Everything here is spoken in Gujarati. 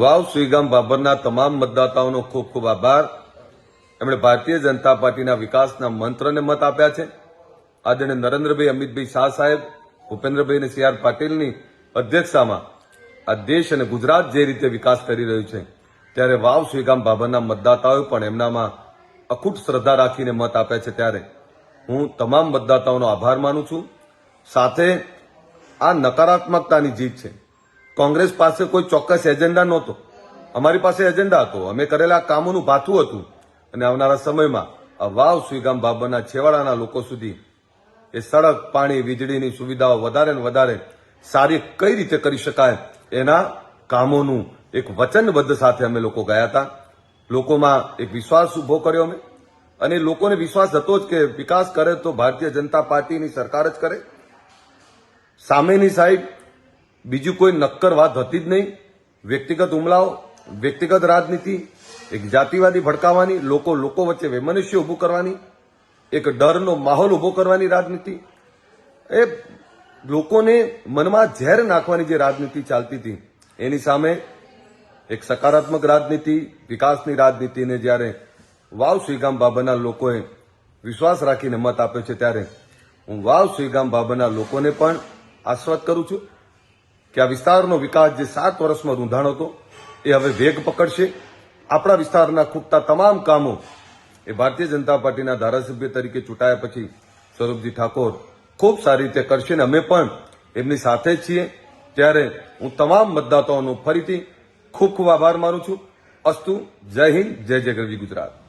વાવ સુઈગામ બાબરના તમામ મતદાતાઓનો ખૂબ ખૂબ આભાર. એમણે ભારતીય જનતા પાર્ટીના વિકાસના મંત્રને મત આપ્યા છે. આદરણીય નરેન્દ્રભાઈ અમિતભાઈ શાહ સાહેબ, ભૂપેન્દ્રભાઈ અને સી આર પાટીલની અધ્યક્ષતામાં આ દેશ અને ગુજરાત જે રીતે વિકાસ કરી રહ્યું છે, ત્યારે વાવ સુઈગામ બાબરના મતદાતાઓએ પણ એમનામાં અખૂટ શ્રદ્ધા રાખીને મત આપ્યા છે ત્યારે. હું તમામ મતદાતાઓનો આભાર માનું છું. સાથે આ નકારાત્મકતાની જીત છે. કોંગ્રેસ પાસે કોઈ ચોક્કસ એજન્ડા નહોતો. અમારી પાસે એજન્ડા હતો. અમે કરેલા કામોનું ભાથું હતું. અને આવનારા સમયમાં આ વાવ સુઈગામ બાબરના છેવાડાના લોકો સુધી એ સડક, પાણી, વીજળીની સુવિધાઓ વધારે ને વધારે સારી કઈ રીતે કરી શકાય એના કામોનું એક વચનબદ્ધ સાથે અમે લોકો ગયા હતા. લોકોમાં એક વિશ્વાસ ઊભો કર્યો અમે. અને લોકોને વિશ્વાસ હતો જ કે વિકાસ કરે તો ભારતીય જનતા પાર્ટીની સરકાર જ કરે. સામેની સાઈડ બીજું કોઈ નક્કર વાત હતી જ નહીં. વ્યક્તિગત હુમલાઓ, વ્યક્તિગત રાજનીતિ, એક જાતિવાદી ભડકાવાની, લોકો લોકો વચ્ચે વૈમનસ્ય ઉભું કરવાની, એક ડરનો માહોલ ઊભો કરવાની રાજનીતિ. એ લોકોને મનમાં ઝેર નાખવાની જે રાજનીતિ ચાલતી હતી, એની સામે એક સકારાત્મક રાજનીતિ, વિકાસની રાજનીતિને જ્યારે વાવ સુઈગામ બાબાના લોકોએ વિશ્વાસ રાખીને મત આપ્યો છે ત્યારે હું વાવ સુઈગામ બાબાના લોકોને પણ આસ્વાદ કરું છું. કે આ વિસ્તારનો વિકાસ જે સાત વર્ષમાં રૂંધાણ હતો, એ હવે વેગ પકડશે. આપણા વિસ્તારના ખૂટતા તમામ કામો એ ભારતીય જનતા પાર્ટીના ધારાસભ્ય તરીકે ચૂંટાયા પછી સ્વરૂપજી ઠાકોર ખૂબ સારી રીતે કરશે અને અમે પણ એમની સાથે છીએ. ત્યારે હું તમામ મતદાતાઓનો ફરીથી ખૂબ ખૂબ આભાર માનું છું. અસ્તુ, જય હિન્દ, જય જય ગરવી ગુજરાત.